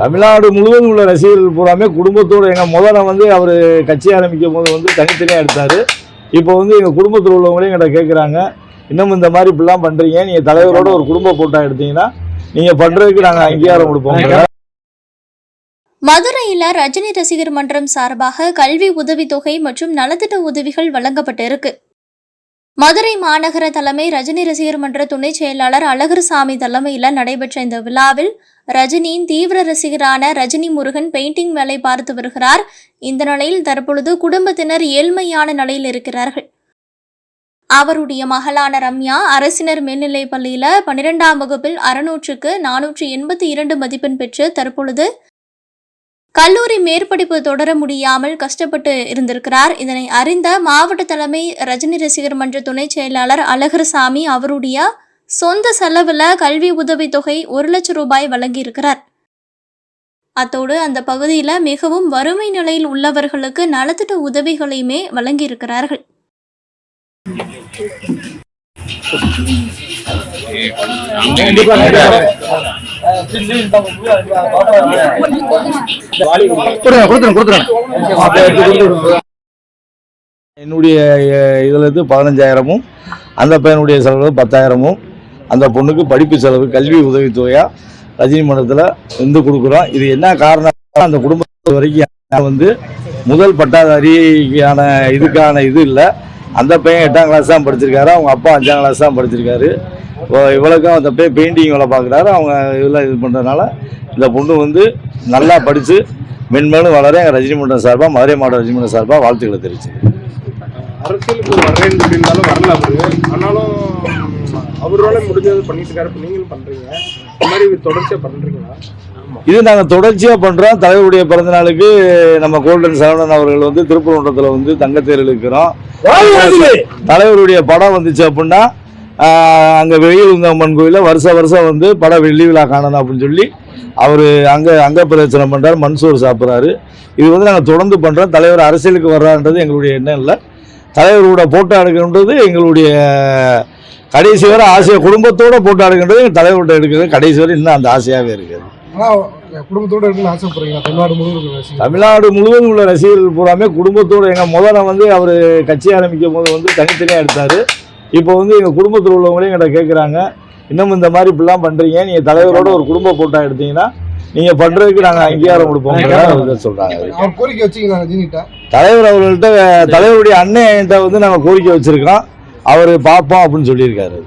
தமிழ்நாடு முழுவதும் உள்ள ரசிகர்கள் பூராமே குடும்பத்தோடு எங்கள் முதல்ல வந்து அவர் கட்சி ஆரம்பிக்கும் போது வந்து தனித்தனியாக எடுத்தார். இப்போ வந்து எங்கள் குடும்பத்தில் உள்ளவங்களே எங்கிட்ட கேட்குறாங்க இன்னும் இந்த மாதிரி இப்படிலாம் பண்ணுறீங்க நீங்கள் தலைவரோட ஒரு குடும்ப போட்டோ எடுத்தீங்கன்னா நீங்கள் பண்ணுறதுக்கு நாங்கள் அங்கீகாரம் கொடுப்போம். மதுரையில ரஜினி ரசிகர் மன்றம் சார்பாக கல்வி உதவித்தொகை மற்றும் நலத்திட்ட உதவிகள் வழங்கப்பட்டிருக்கு. மதுரை மாநகர தலைமை ரஜினி ரசிகர் மன்ற துணை செயலாளர் அழகர்சாமி தலைமையில் நடைபெற்ற இந்த விழாவில் ரஜினியின் தீவிர ரசிகரான ரஜினி முருகன் பெயிண்டிங் வேலை பார்த்து வருகிறார். இந்த நிலையில் தற்பொழுது குடும்பத்தினர் ஏழ்மையான நிலையில் இருக்கிறார்கள். அவருடைய மகளான ரம்யா அரசினர் மேல்நிலைப் பள்ளியில பன்னிரெண்டாம் வகுப்பில் அறுநூற்றுக்கு நானூற்று எண்பத்தி இரண்டு மதிப்பெண் பெற்று தற்பொழுது கல்லூரி மேற்படிப்பு தொடர முடியாமல் கஷ்டப்பட்டு இருந்திருக்கிறார். இதனை அறிந்த மாவட்ட தலைமை ரஜினி ரசிகர் மன்ற துணை செயலாளர் அழகர்சாமி அவருடைய சொந்த செலவில் கல்வி உதவித்தொகை ஒரு லட்சம் ரூபாய் வழங்கியிருக்கிறார். அத்தோடு அந்த பகுதியில் மிகவும் வறுமை நிலையில் உள்ளவர்களுக்கு நலத்திட்ட உதவிகளையுமே வழங்கியிருக்கிறார்கள். என்னுடைய இதுல இருந்து பதினஞ்சாயிரமும் அந்த பையனுடைய செலவு பத்தாயிரமும் அந்த பொண்ணுக்கு படிப்பு செலவு கல்வி உதவித்தொகையா ரஜினி மன்றத்தில் வந்து கொடுக்குறோம். இது என்ன காரணம் அந்த குடும்பத்து வரைக்கும் வந்து முதல் பட்டாதாரிக்கான இதுக்கான இது இல்லை. அந்த பையன் எட்டாம் கிளாஸ் தான் படிச்சிருக்காரு அவங்க அப்பா அஞ்சாம் கிளாஸ் தான் படிச்சிருக்காரு. இவளுக்கும் அந்த பையன் பெயிண்டிங் வேலை பார்க்குறாரு. அவங்க இதில் இது பண்ணுறதுனால இந்த பொண்ணு வந்து நல்லா படித்து மென்மேலும் வளர எங்கள் ரஜினி மன்றம் சார்பாக மதுரை மாவட்ட ரஜினி மன்றம் சார்பாக வாழ்த்துக்களை தெரிவிச்சு அரசியலுக்கு வர்றேன்னு சொல்லியிருந்தாலும் வரல அவரு. ஆனாலும் அவரோட முடிஞ்சது பண்ணிட்டு இருக்காரு. நீங்களும் பண்றீங்க. இந்த மாதிரி தொடர்ச்சியா பண்றீங்களா? இது நாங்கள் தொடர்ச்சியாக பண்ணுறோம் தலைவருடைய பிறந்த நாளுக்கு நம்ம கோல்டன் சரவணன் அவர்கள் வந்து திருப்பரங்குன்றத்தில் வந்து தங்கத்தேர் இழுக்கிறோம் தலைவருடைய படம் வந்துச்சு அப்படின்னா அங்கே வெயில் அம்மன் கோயிலில் வருஷ வருஷம் வந்து படம் வெள்ளி விழா காணணும் அப்படின்னு சொல்லி அவர் அங்கே அங்க பிரச்சனை பண்ணுறாரு மன்சூர் சாப்பிட்றாரு. இது வந்து நாங்கள் தொடர்ந்து பண்ணுறோம் தலைவர் அரசியலுக்கு வர்றான்றது எங்களுடைய எண்ணம் இல்லை. தலைவரோட போட்டோ எடுக்கணுன்றது எங்களுடைய கடைசி வரை ஆசையை குடும்பத்தோட போட்டோ எடுக்கின்றது எங்கள் தலைவர்கிட்ட எடுக்கிறது. கடைசி வரை இன்னும் அந்த ஆசையாகவே இருக்குது. குடும்பத்தோட ஆசைப்படுறீங்களா? தமிழ்நாடு முழுவதும் தமிழ்நாடு முழுவதும் உள்ள ரசிகர்கள் பூராமே குடும்பத்தோடு எங்கள் முதல்ல வந்து அவர் கட்சி ஆரம்பிக்கும் போது வந்து தனித்தனியாக எடுத்தார். இப்போ வந்து எங்கள் குடும்பத்தில் உள்ளவங்களே எங்கிட்ட கேட்குறாங்க இன்னும் இந்த மாதிரி இப்படிலாம் பண்ணுறீங்க நீங்கள் தலைவரோட ஒரு குடும்ப போட்டோ எடுத்தீங்கன்னா நீங்கள் பண்ணுறதுக்கு நாங்கள் அங்கீகாரம் கொடுப்போம். கோரிக்கை ரஜினிகிட்ட தலைவர் அவர்கள்ட்ட தலைவருடைய அண்ணன்கிட்ட வந்து நாங்கள் கோரிக்கை வச்சுருக்கோம். அவர் பார்ப்போம் அப்படின்னு சொல்லியிருக்காரு.